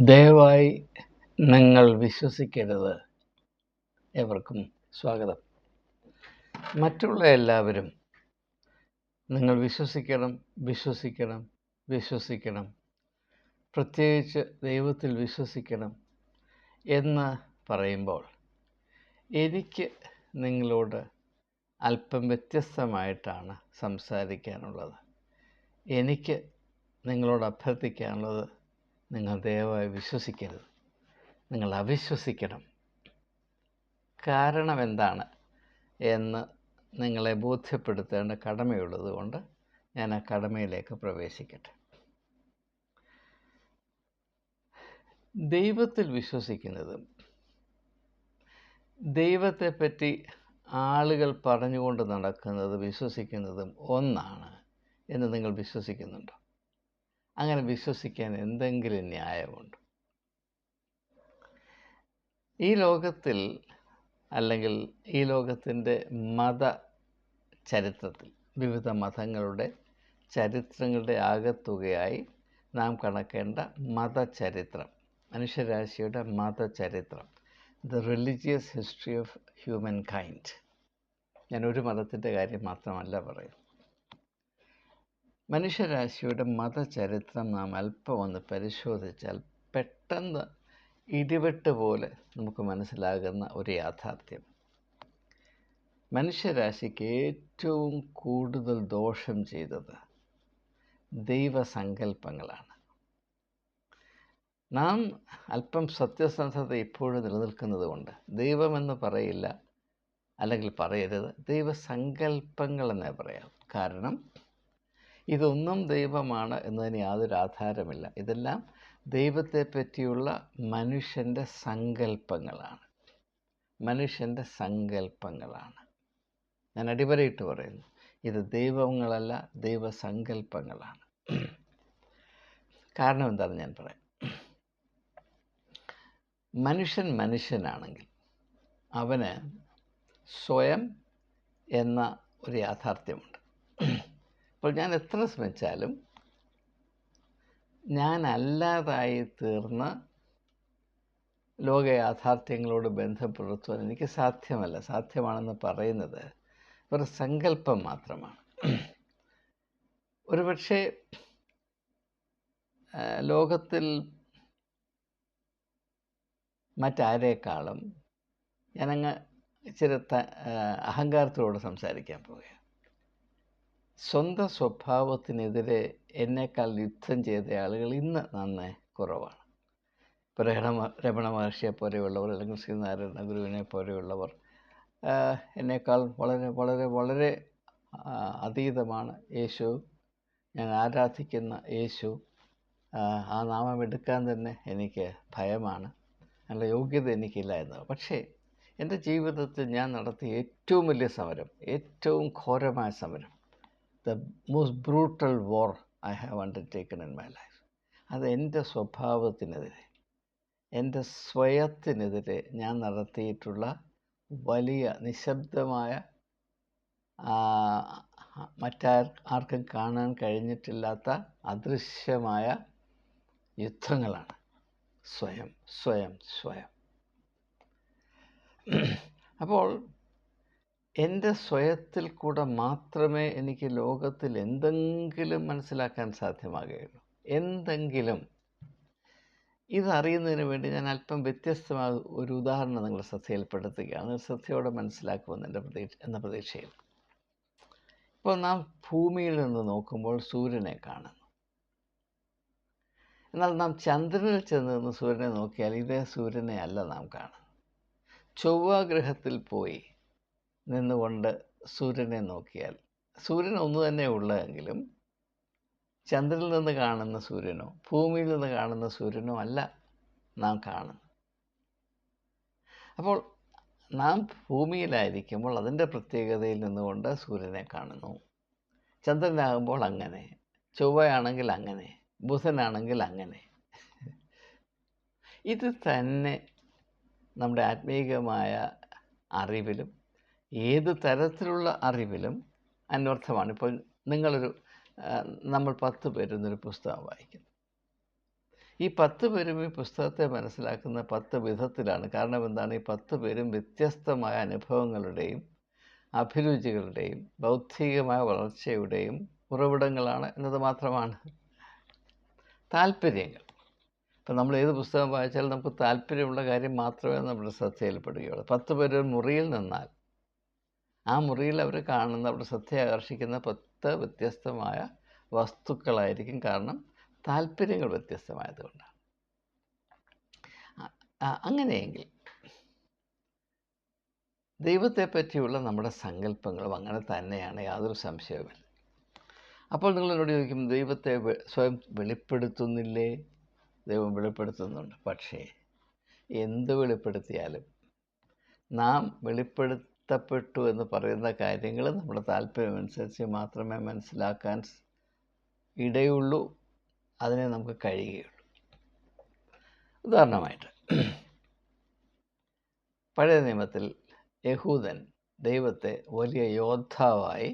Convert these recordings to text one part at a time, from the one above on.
ദയവായി നിങ്ങൾ വിശ്വസിക്കരുത്. എവർക്കും സ്വാഗതം. മറ്റുള്ള എല്ലാവരും നിങ്ങൾ വിശ്വസിക്കണം വിശ്വസിക്കണം വിശ്വസിക്കണം. പ്രത്യേകിച്ച് ദൈവത്തിൽ വിശ്വസിക്കണം എന്ന് പറയുമ്പോൾ എനിക്ക് നിങ്ങളോട് അല്പം വ്യത്യസ്തമായിട്ടാണ് സംസാരിക്കാനുള്ളത്. എനിക്ക് നിങ്ങളോട് അഭ്യർത്ഥിക്കാനുള്ളത് നിങ്ങൾ ദയവായി വിശ്വസിക്കരുത്. നിങ്ങൾ അവിശ്വസിക്കണം. കാരണം എന്താണ് എന്ന് നിങ്ങളെ ബോധ്യപ്പെടുത്തേണ്ട കടമയുള്ളത് കൊണ്ട് ഞാൻ ആ കടമയിലേക്ക് പ്രവേശിക്കട്ടെ. ദൈവത്തിൽ വിശ്വസിക്കുന്നതും ദൈവത്തെപ്പറ്റി ആളുകൾ പറഞ്ഞുകൊണ്ട് നടക്കുന്നത് വിശ്വസിക്കുന്നതും ഒന്നാണ് എന്ന് നിങ്ങൾ വിശ്വസിക്കുന്നുണ്ടോ? അങ്ങനെ വിശ്വസിക്കാൻ എന്തെങ്കിലും ന്യായമുണ്ട്. ഈ ലോകത്തിൽ അല്ലെങ്കിൽ ഈ ലോകത്തിന്റെ മത ചരിത്രത്തിൽ വിവിധ മതങ്ങളുടെ ചരിത്രങ്ങളുടെ ആകത്തുകയായി നാം കണക്കേണ്ട മതചരിത്രം മനുഷ്യരാശിയുടെ മതചരിത്രം the religious history of humankind ഞാൻ ഒരു മതത്തിന്റെ കാര്യം മാത്രമല്ല പറയും മനുഷ്യരാശിയുടെ മതചരിത്രം നാം അല്പം ഒന്ന് പരിശോധിച്ചാൽ പെട്ടെന്ന് ഇടിവെട്ട് പോലെ നമുക്ക് മനസ്സിലാകുന്ന ഒരു യാഥാർത്ഥ്യം. മനുഷ്യരാശിക്ക് ഏറ്റവും കൂടുതൽ ദോഷം ചെയ്തത് ദൈവസങ്കല്പങ്ങളാണ്. നാം അല്പം സത്യസന്ധത ഇപ്പോഴും നിലനിൽക്കുന്നത് കൊണ്ട് ദൈവമെന്ന് പറയില്ല അല്ലെങ്കിൽ പറയരുത് ദൈവസങ്കല്പങ്ങളെന്നേ പറയാം കാരണം ഇതൊന്നും ദൈവമാണ് എന്നതിന് യാതൊരു ആധാരമില്ല ഇതെല്ലാം ദൈവത്തെ പറ്റിയുള്ള മനുഷ്യന്റെ സങ്കല്പങ്ങളാണ്. മനുഷ്യന്റെ സങ്കല്പങ്ങളാണ്. ഞാൻ അടിവരയിട്ട് പറയുന്നു. ഇത് ദൈവങ്ങളല്ല ദൈവസങ്കല്പങ്ങളാണ്. കാരണം എന്താണെന്ന് ഞാൻ പറയാം. മനുഷ്യൻ മനുഷ്യനാണെങ്കിൽ അവന് സ്വയം എന്ന ഒരു യാഥാർത്ഥ്യമുണ്ട്. അപ്പോൾ ഞാൻ എത്ര ശ്രമിച്ചാലും ഞാൻ അല്ലാതായി തീർന്ന് ലോക യാഥാർത്ഥ്യങ്ങളോട് ബന്ധപ്പെടുത്തുവാൻ എനിക്ക് സാധ്യമല്ല സാധ്യമാണെന്ന് പറയുന്നത് ഒരു സങ്കല്പം മാത്രമാണ്. ഒരുപക്ഷെ ലോകത്തിൽ മറ്റാരേക്കാളും ഞാനങ്ങ് ഇച്ചിരി അഹങ്കാരത്തോട് സംസാരിക്കാൻ പോവുകയാണ്. സ്വന്തം സ്വഭാവത്തിനെതിരെ എന്നേക്കാൾ യുദ്ധം ചെയ്ത ആളുകൾ ഇന്ന് നന്നേ കുറവാണ്. ഇപ്പോൾ രമണ രമണ മഹർഷിയെ പോലെയുള്ളവർ അല്ലെങ്കിൽ ശ്രീനാരായണ ഗുരുവിനെ പോലെയുള്ളവർ എന്നേക്കാൾ വളരെ വളരെ വളരെ അതീതമാണ് യേശു. ഞാൻ ആരാധിക്കുന്ന യേശു ആ നാമം എടുക്കാൻ തന്നെ എനിക്ക് ഭയമാണ്. നല്ല യോഗ്യത എനിക്കില്ല എന്ന് പക്ഷേ എന്റെ ജീവിതത്തിൽ ഞാൻ നടത്തിയ ഏറ്റവും വലിയ സമരം ഏറ്റവും ഘോരമായ സമരം the most brutal war I have undertaken in my life അത് എന്റെ സ്വഭാവത്തിനെതിരെ എന്റെ സ്വയത്തിനെതിരെ ഞാൻ നടത്തിയിട്ടുള്ള വലിയ നിശബ്ദമായ മറ്റാർ ആർക്കും കാണാൻ കഴിഞ്ഞിട്ടില്ലാത്ത അദൃശ്യമായ യുദ്ധങ്ങളാണ്. സ്വയം സ്വയം സ്വയം. അപ്പോൾ എന്റെ സ്വയത്തിൽ കൂടെ മാത്രമേ എനിക്ക് ലോകത്തിൽ എന്തെങ്കിലും മനസ്സിലാക്കാൻ സാധ്യമാകുകയുള്ളൂ. എന്തെങ്കിലും. ഇതറിയുന്നതിന് വേണ്ടി ഞാൻ അല്പം വ്യത്യസ്തമായ ഒരു ഉദാഹരണം നിങ്ങൾ ശ്രദ്ധയിൽപ്പെടുത്തുകയാണ്. ശ്രദ്ധയോടെ മനസ്സിലാക്കുമെന്ന് എന്റെ പ്രതീക്ഷ എന്ന പ്രതീക്ഷയിൽ. ഇപ്പോൾ നാം ഭൂമിയിൽ നിന്ന് നോക്കുമ്പോൾ സൂര്യനെ കാണുന്നു. എന്നാൽ നാം ചന്ദ്രനിൽ ചെന്ന് നിന്ന് സൂര്യനെ നോക്കിയാൽ ഇതേ സൂര്യനെ അല്ല നാം കാണുന്നത്. ചൊവ്വ ഗ്രഹത്തിൽ പോയി നിന്നുകൊണ്ട് സൂര്യനെ നോക്കിയാൽ. സൂര്യൻ ഒന്നു തന്നെ ഉള്ളതെങ്കിലും ചന്ദ്രനിൽ നിന്ന് കാണുന്ന സൂര്യനോ ഭൂമിയിൽ നിന്ന് കാണുന്ന സൂര്യനോ അല്ല നാം കാണുന്നത്. അപ്പോൾ നാം ഭൂമിയിലായിരിക്കുമ്പോൾ അതിന്റെ പ്രത്യേകതയിൽ നിന്നുകൊണ്ട് സൂര്യനെ കാണുന്നു. ചന്ദ്രനാകുമ്പോൾ അങ്ങനെ ചൊവ്വയാണെങ്കിൽ അങ്ങനെ ബുധനാണെങ്കിൽ അങ്ങനെ. ഇത് തന്നെ നമ്മുടെ ആത്മീകമായ അറിവിലും ഏത് തരത്തിലുള്ള അറിവിലും അന്വർത്ഥമാണ്. ഇപ്പോൾ നിങ്ങളൊരു നമ്മൾ പത്ത് ഒരു പുസ്തകം വായിക്കുന്നു. ഈ പത്ത് പേരും ഈ പുസ്തകത്തെ മനസ്സിലാക്കുന്ന പത്ത് വിധത്തിലാണ്. കാരണം എന്താണ്? ഈ പത്ത് പേരും വ്യത്യസ്തമായ അനുഭവങ്ങളുടെയും അഭിരുചികളുടെയും ബൗദ്ധികമായ വളർച്ചയുടെയും ഉറവിടങ്ങളാണ് എന്നത് മാത്രമാണ്. താല്പര്യങ്ങൾ. ഇപ്പം നമ്മൾ ഏത് പുസ്തകം വായിച്ചാലും നമുക്ക് താല്പര്യമുള്ള കാര്യം മാത്രമേ നമ്മുടെ ശ്രദ്ധയിൽപ്പെടുകയുള്ളൂ. പത്ത് പേര് മുറിയിൽ നിന്നാൽ ആ മുറിയിൽ അവർ കാണുന്ന അവരുടെ ശ്രദ്ധ ആകർഷിക്കുന്ന പത്ത് വ്യത്യസ്തമായ വസ്തുക്കളായിരിക്കും കാരണം താല്പര്യങ്ങൾ വ്യത്യസ്തമായതുകൊണ്ടാണ്. അങ്ങനെയെങ്കിൽ ദൈവത്തെ പറ്റിയുള്ള നമ്മുടെ സങ്കല്പങ്ങളും അങ്ങനെ തന്നെയാണ് യാതൊരു സംശയവുമില്ല. അപ്പോൾ നിങ്ങൾ എന്നോട് ചോദിക്കും ദൈവത്തെ സ്വയം വെളിപ്പെടുത്തുന്നില്ലേ? ദൈവം വെളിപ്പെടുത്തുന്നുണ്ട്. പക്ഷേ എന്ത് വെളിപ്പെടുത്തിയാലും നാം വെളിപ്പെടുത്തപ്പെട്ടു എന്ന് പറയുന്ന കാര്യങ്ങൾ നമ്മുടെ താല്പര്യമനുസരിച്ച് മാത്രമേ മനസ്സിലാക്കാൻ ഇടയുള്ളൂ അതിനെ നമുക്ക് കഴിയുകയുള്ളൂ. ഉദാഹരണമായിട്ട് പഴയ നിയമത്തിൽ യഹൂദൻ ദൈവത്തെ വലിയ യോദ്ധാവായി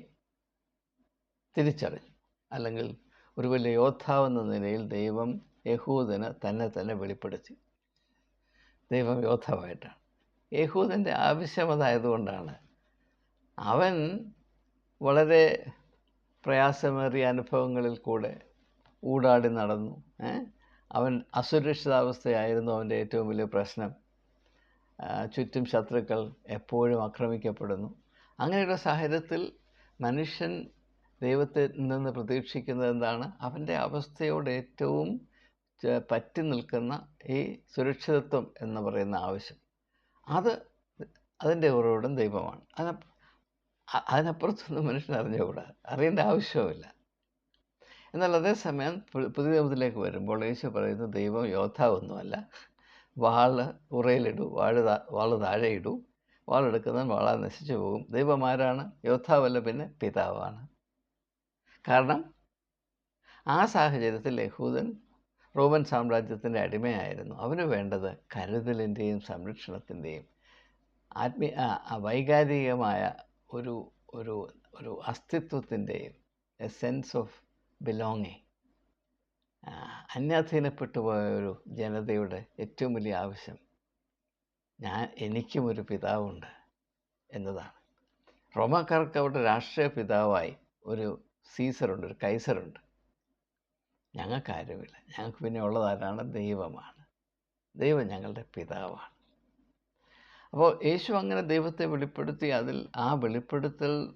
തിരിച്ചറിഞ്ഞു. അല്ലെങ്കിൽ ഒരു വലിയ യോദ്ധാവെന്ന നിലയിൽ ദൈവം യഹൂദന് തന്നെ തന്നെ വെളിപ്പെടുത്തി. ദൈവം യോദ്ധാവായിട്ടാണ്. യഹൂദന്റെ ആവശ്യം അതായതുകൊണ്ടാണ് അവൻ വളരെ പ്രയാസമേറിയ അനുഭവങ്ങളിൽ കൂടെ ഊടാടി നടന്നു? അവൻ അസുരക്ഷിതാവസ്ഥയായിരുന്നു അവന്റെ ഏറ്റവും വലിയ പ്രശ്നം. ചുറ്റും ശത്രുക്കൾ എപ്പോഴും ആക്രമിക്കപ്പെടുന്നു. അങ്ങനെയുള്ള സാഹചര്യത്തിൽ മനുഷ്യൻ ദൈവത്തിൽ നിന്ന് പ്രതീക്ഷിക്കുന്നത് എന്താണ്? അവന്റെ അവസ്ഥയോട് ഏറ്റവും പറ്റി നിൽക്കുന്ന ഈ സുരക്ഷിതത്വം എന്ന് പറയുന്ന ആവശ്യം. അത് അതിന്റെ ഉറവിടം ദൈവമാണ്. അതിന അതിനപ്പുറത്തൊന്നും മനുഷ്യൻ അറിഞ്ഞുകൂടാ. അറിയേണ്ട ആവശ്യവുമില്ല. എന്നാൽ അതേസമയം പുതിയ നിയമത്തിലേക്ക് വരുമ്പോൾ യേശു പറയുന്നു ദൈവം യോദ്ധാവൊന്നുമല്ല. വാൾ ഉറയിലിടൂ വാഴ വാൾ താഴെ ഇടൂ വാളെടുക്കുന്നവൻ വാളാ നശിച്ചു പോകും. ദൈവം ആരാണ്? യോദ്ധാവല്ല പിന്നെ പിതാവാണ്. കാരണം ആ സാഹചര്യത്തിൽ യഹൂദൻ റോമൻ സാമ്രാജ്യത്തിന്റെ അടിമയായിരുന്നു. അവന് വേണ്ടത് കരുതലിന്റെയും സംരക്ഷണത്തിന്റെയും ആത്മീയ വൈകാരികമായ ഒരു ഒരു ഒരു അസ്തിത്വത്തിന്റെയും എ സെൻസ് ഓഫ് ബിലോങ്ങിങ് അന്യാധീനപ്പെട്ടു പോയ ഒരു ജനതയുടെ ഏറ്റവും വലിയ ആവശ്യം ഞാൻ എനിക്കും ഒരു പിതാവുണ്ട് എന്നതാണ്. റോമാക്കാർക്ക് അവരുടെ രാഷ്ട്രീയ പിതാവായി ഒരു സീസറുണ്ട് ഒരു കൈസറുണ്ട്. ഞങ്ങൾക്ക് ആരുമില്ല. ഞങ്ങൾക്ക് പിന്നെ ഉള്ളതാരാണ്? ദൈവമാണ്. ദൈവം ഞങ്ങളുടെ പിതാവാണ്. അപ്പോൾ യേശു അങ്ങനെ ദൈവത്തെ വെളിപ്പെടുത്തി. അതിൽ ആ വെളിപ്പെടുത്തൽ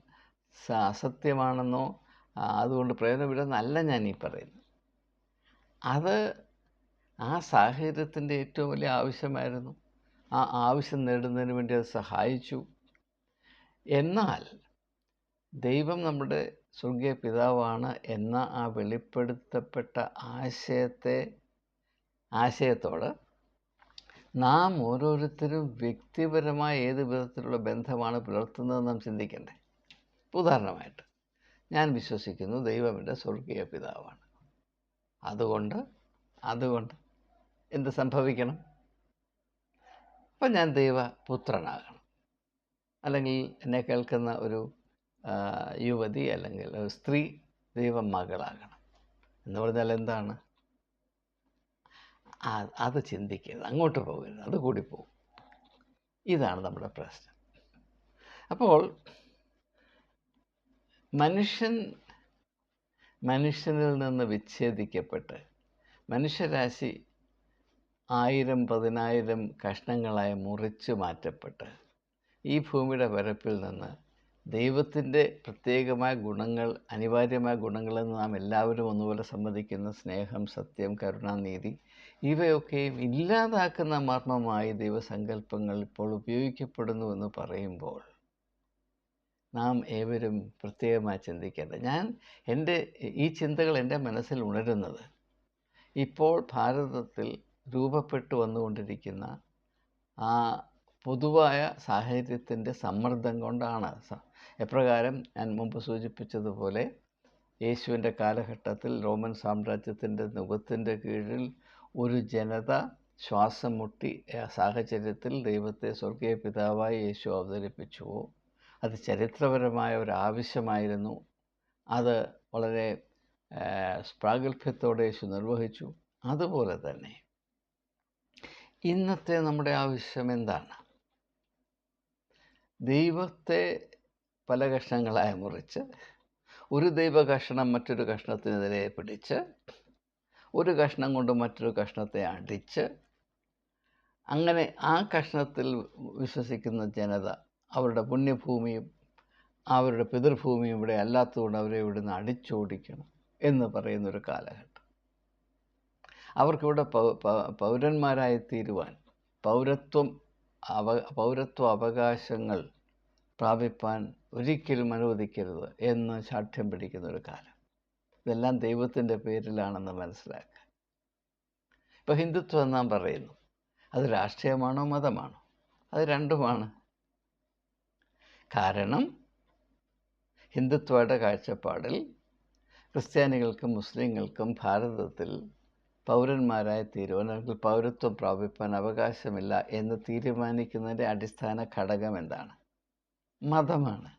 അസത്യമാണെന്നോ അതുകൊണ്ട് പ്രയോജനമില്ലെന്നല്ല ഞാൻ ഈ പറയുന്നത്. അത് ആ സാഹചര്യത്തിന്റെ ഏറ്റവും വലിയ ആവശ്യമായിരുന്നു. ആ ആവശ്യം നേടുന്നതിന് വേണ്ടി അത് സഹായിച്ചു. എന്നാൽ ദൈവം നമ്മുടെ സ്വർഗീയ പിതാവാണ് എന്ന ആ വെളിപ്പെടുത്തപ്പെട്ട ആശയത്തെ ആശയത്തോട് നാം ഓരോരുത്തരും വ്യക്തിപരമായ ഏത് വിധത്തിലുള്ള ബന്ധമാണ് പുലർത്തുന്നത് നാം ചിന്തിക്കണ്ടേ? ഉദാഹരണമായിട്ട് ഞാൻ വിശ്വസിക്കുന്നു ദൈവം എന്റെ സ്വർഗീയ പിതാവാണ്. അതുകൊണ്ട് അതുകൊണ്ട് എന്ത് സംഭവിക്കണം? അപ്പം ഞാൻ ദൈവ പുത്രനാകണം അല്ലെങ്കിൽ എന്നെ കേൾക്കുന്ന ഒരു യുവതി അല്ലെങ്കിൽ സ്ത്രീ ദൈവ മകളാകണം. എന്ന് പറഞ്ഞാൽ എന്താണ്? അത് ചിന്തിക്കരുത്. അങ്ങോട്ട് പോകരുത്. അത് കൂടി പോകും. ഇതാണ് നമ്മുടെ പ്രശ്നം. അപ്പോൾ മനുഷ്യൻ മനുഷ്യനിൽ നിന്ന് വിച്ഛേദിക്കപ്പെട്ട് മനുഷ്യരാശി ആയിരം പതിനായിരം കഷ്ണങ്ങളായി മുറിച്ചു മാറ്റപ്പെട്ട് ഈ ഭൂമിയുടെ പരപ്പിൽ നിന്ന് ദൈവത്തിന്റെ പ്രത്യേകമായ ഗുണങ്ങൾ അനിവാര്യമായ ഗുണങ്ങളെന്ന് നാം എല്ലാവരും ഒന്നുപോലെ സമ്മതിക്കുന്ന സ്നേഹം സത്യം കരുണ നീതി ഇവയൊക്കെയും ഇല്ലാതാക്കുന്ന മർമ്മമായി ദൈവസങ്കല്പങ്ങൾ ഇപ്പോൾ ഉപയോഗിക്കപ്പെടുന്നു എന്ന് പറയുമ്പോൾ നാം ഏവരും പ്രത്യേകമായി ചിന്തിക്കേണ്ടത് ഞാൻ എന്റെ ഈ ചിന്തകൾ എന്റെ മനസ്സിൽ ഉണരുന്നത് ഇപ്പോൾ ഭാരതത്തിൽ രൂപപ്പെട്ടു വന്നുകൊണ്ടിരിക്കുന്ന ആ പൊതുവായ സാഹചര്യത്തിന്റെ സമ്മർദ്ദം കൊണ്ടാണ്. എപ്രകാരം ഞാൻ മുമ്പ് സൂചിപ്പിച്ചതുപോലെ യേശുവിന്റെ കാലഘട്ടത്തിൽ റോമൻ സാമ്രാജ്യത്തിന്റെ നുഖത്തിന്റെ കീഴിൽ ഒരു ജനത ശ്വാസം മുട്ടി സാഹചര്യത്തിൽ ദൈവത്തെ സ്വർഗീയ പിതാവായി യേശു അവതരിപ്പിച്ചുവോ അത് ചരിത്രപരമായ ഒരു ആവശ്യമായിരുന്നു. അത് വളരെ പ്രാഗൽഭ്യത്തോടെ യേശു നിർവഹിച്ചു. അതുപോലെ തന്നെ ഇന്നത്തെ നമ്മുടെ ആവശ്യം എന്താണ്? ദൈവത്തെ പല കഷ്ണങ്ങളായി മുറിച്ച് ഒരു ദൈവ കഷ്ണം മറ്റൊരു കഷ്ണത്തിനെതിരെ പിടിച്ച് ഒരു കഷ്ണം കൊണ്ട് മറ്റൊരു കഷ്ണത്തെ അടിച്ച് അങ്ങനെ ആ കഷ്ണത്തിൽ വിശ്വസിക്കുന്ന ജനത അവരുടെ പുണ്യഭൂമിയും അവരുടെ പിതൃഭൂമിയും ഇവിടെ അല്ലാത്തതുകൊണ്ട് അവരെ ഇവിടുന്ന് അടിച്ചോടിക്കണം എന്ന് പറയുന്നൊരു കാലഘട്ടം. അവർക്കിവിടെ പൗരന്മാരായി തീരുവാൻ പൗരത്വം അവ പൗരത്വ അവകാശങ്ങൾ പ്രാപിപ്പാൻ ഒരിക്കലും അനുവദിക്കരുത് എന്ന് ശാഠ്യം പിടിക്കുന്ന ഒരു കാലം. ഇതെല്ലാം ദൈവത്തിന്റെ പേരിലാണെന്ന് മനസ്സിലാക്കുക. ഇപ്പോൾ ഹിന്ദുത്വം നാം പറയുന്നു? അത് രാഷ്ട്രീയമാണോ മതമാണോ? അത് രണ്ടുമാണ്. കാരണം ഹിന്ദുത്വയുടെ കാഴ്ചപ്പാടിൽ ക്രിസ്ത്യാനികൾക്കും മുസ്ലിങ്ങൾക്കും ഭാരതത്തിൽ പൗരന്മാരായി തീരുവാൻ അല്ലെങ്കിൽ പൗരത്വം പ്രാപിപ്പാൻ അവകാശമില്ല എന്ന് തീരുമാനിക്കുന്നതിന്റെ അടിസ്ഥാന ഘടകം എന്താണ്? മതമാണ്.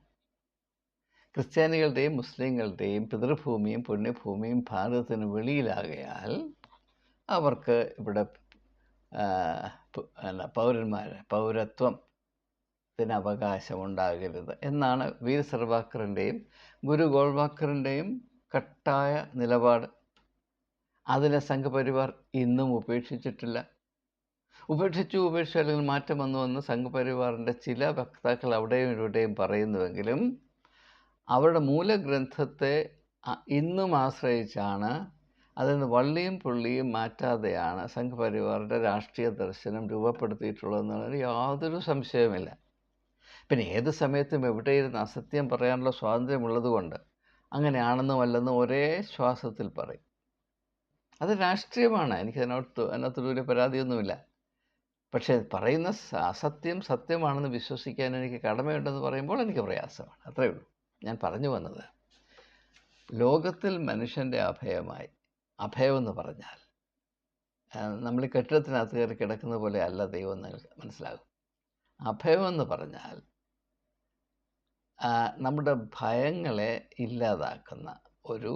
ക്രിസ്ത്യാനികളുടെയും മുസ്ലിങ്ങളുടെയും പിതൃഭൂമിയും പുണ്യഭൂമിയും ഭാരതത്തിന് വെളിയിലാകയാൽ അവർക്ക് ഇവിടെ ആ, പൗരന്മാരെ പൗരത്വം ത്തിന് അവകാശമുണ്ടാകരുത് എന്നാണ് വീർ സർവാക്കറിന്റെയും ഗുരു ഗോൾവാക്കറിന്റെയും കട്ടായ നിലപാട് അതിനെ സംഘപരിവാർ ഇന്നും ഉപേക്ഷിച്ചിട്ടില്ല. ഉപേക്ഷിച്ചു ഉപേക്ഷിച്ചു അല്ലെങ്കിൽ മാറ്റം വന്നു വന്ന് സംഘപരിവാറിന്റെ ചില വക്താക്കൾ അവിടെയും ഇവിടെയും പറയുന്നുവെങ്കിലും അവരുടെ മൂലഗ്രന്ഥത്തെ ഇന്നും ആശ്രയിച്ചാണ് അതിൽ നിന്ന് വള്ളിയും പുള്ളിയും മാറ്റാതെയാണ് സംഘപരിവാറിന്റെ രാഷ്ട്രീയ ദർശനം രൂപപ്പെടുത്തിയിട്ടുള്ളതെന്നുള്ളതിൽ യാതൊരു സംശയവുമില്ല. പിന്നെ ഏത് സമയത്തും എവിടെയിരുന്ന് അസത്യം പറയാനുള്ള സ്വാതന്ത്ര്യമുള്ളതുകൊണ്ട് അങ്ങനെയാണെന്നും അല്ലെന്നും ഒരേ ശ്വാസത്തിൽ പറയും. അത് രാഷ്ട്രീയമാണ്. എനിക്ക് അതിനോട്ട് അതിനകത്തൊരു വലിയ പരാതിയൊന്നുമില്ല. പക്ഷേ പറയുന്ന അസത്യം സത്യമാണെന്ന് വിശ്വസിക്കാൻ എനിക്ക് കടമയുണ്ടെന്ന് പറയുമ്പോൾ എനിക്ക് പ്രയാസമാണ്. അത്രയേ ഉള്ളൂ. ഞാൻ പറഞ്ഞു വന്നത് ലോകത്തിൽ മനുഷ്യന്റെ അഭയമായി അഭയമെന്ന് പറഞ്ഞാൽ നമ്മൾ കെട്ടിടത്തിനകത്ത് കയറി കിടക്കുന്ന പോലെ അല്ല ദൈവം മനസ്സിലാകും. അഭയമെന്ന് പറഞ്ഞാൽ നമ്മുടെ ഭയങ്ങളെ ഇല്ലാതാക്കുന്ന ഒരു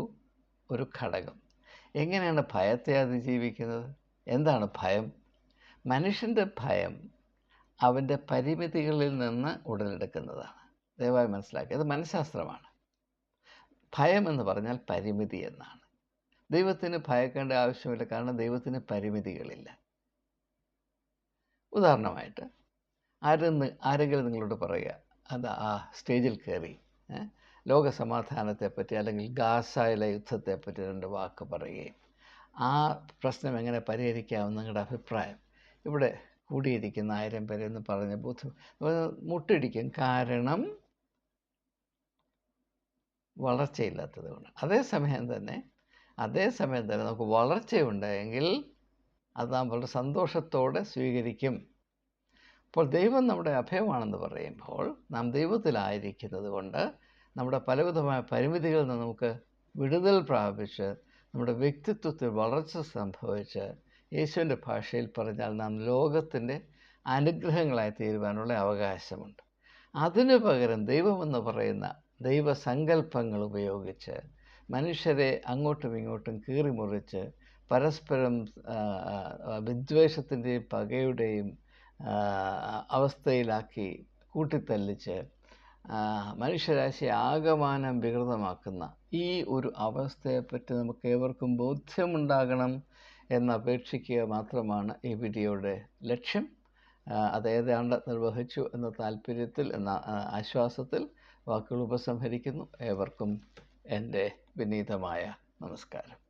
ഒരു ഘടകം. എങ്ങനെയാണ് ഭയത്തെ അതിജീവിക്കുന്നത്? എന്താണ് ഭയം? മനുഷ്യന്റെ ഭയം അവന്റെ പരിമിതികളിൽ നിന്ന് ഉടലെടുക്കുന്നതാണ്. ദയവായി മനസ്സിലാക്കുക ഇത് മനഃശാസ്ത്രമാണ്. ഭയം എന്ന് പറഞ്ഞാൽ പരിമിതി എന്നാണ്. ദൈവത്തിന് ഭയക്കേണ്ട ആവശ്യമില്ല. കാരണം ദൈവത്തിന് പരിമിതികളില്ല. ഉദാഹരണമായിട്ട് ആരും ആരെങ്കിലും നിങ്ങളോട് പറയുക അത് ആ സ്റ്റേജിൽ കയറി ലോക സമാധാനത്തെപ്പറ്റി അല്ലെങ്കിൽ ഗാസയിലെ യുദ്ധത്തെപ്പറ്റി രണ്ട് വാക്ക് പറയുകയും ആ പ്രശ്നം എങ്ങനെ പരിഹരിക്കാമെന്ന് നിങ്ങളുടെ അഭിപ്രായം. ഇവിടെ കൂടിയിരിക്കുന്ന ആയിരം പേരെ എന്ന് പറഞ്ഞ ബുദ്ധി മുട്ടിടിക്കും. കാരണം വളർച്ചയില്ലാത്തത് കൊണ്ട് അതേസമയം തന്നെ അതേസമയം തന്നെ നമുക്ക് വളർച്ചയുണ്ടെങ്കിൽ അത് നാം വളരെ സന്തോഷത്തോടെ സ്വീകരിക്കും. അപ്പോൾ ദൈവം നമ്മുടെ അഭയമാണെന്ന് പറയുമ്പോൾ നാം ദൈവത്തിലായിരിക്കുന്നത് കൊണ്ട് നമ്മുടെ പലവിധമായ പരിമിതികളിൽ നിന്ന് നമുക്ക് വിടുതൽ പ്രാപിച്ച് നമ്മുടെ വ്യക്തിത്വത്തിൽ വളർച്ച സംഭവിച്ച് യേശുവിന്റെ ഭാഷയിൽ പറഞ്ഞാൽ നാം ലോകത്തിന്റെ അനുഗ്രഹങ്ങളായി തീരുവാനുള്ള അവകാശമുണ്ട്. അതിനു പകരം ദൈവമെന്ന് പറയുന്ന ദൈവസങ്കല്പങ്ങൾ ഉപയോഗിച്ച് മനുഷ്യരെ അങ്ങോട്ടും ഇങ്ങോട്ടും കീറിമുറിച്ച് പരസ്പരം വിദ്വേഷത്തിന്റെയും പകയുടെയും അവസ്ഥയിലാക്കി കൂട്ടിത്തല്ലിച്ച് മനുഷ്യരാശി ആകമാനം വികൃതമാക്കുന്ന ഈ ഒരു അവസ്ഥയെപ്പറ്റി നമുക്ക് ഏവർക്കും ബോധ്യമുണ്ടാകണം എന്നപേക്ഷിക്കുക മാത്രമാണ് ഈ വീഡിയോയുടെ ലക്ഷ്യം. അതേതാണ്ട് നിർവഹിച്ചു എന്ന താല്പര്യത്തിൽ എന്ന ആശ്വാസത്തിൽ വാക്കുകൾ ഉപസംഹരിക്കുന്നു. ഏവർക്കും എന്റെ വിനീതമായ നമസ്കാരം.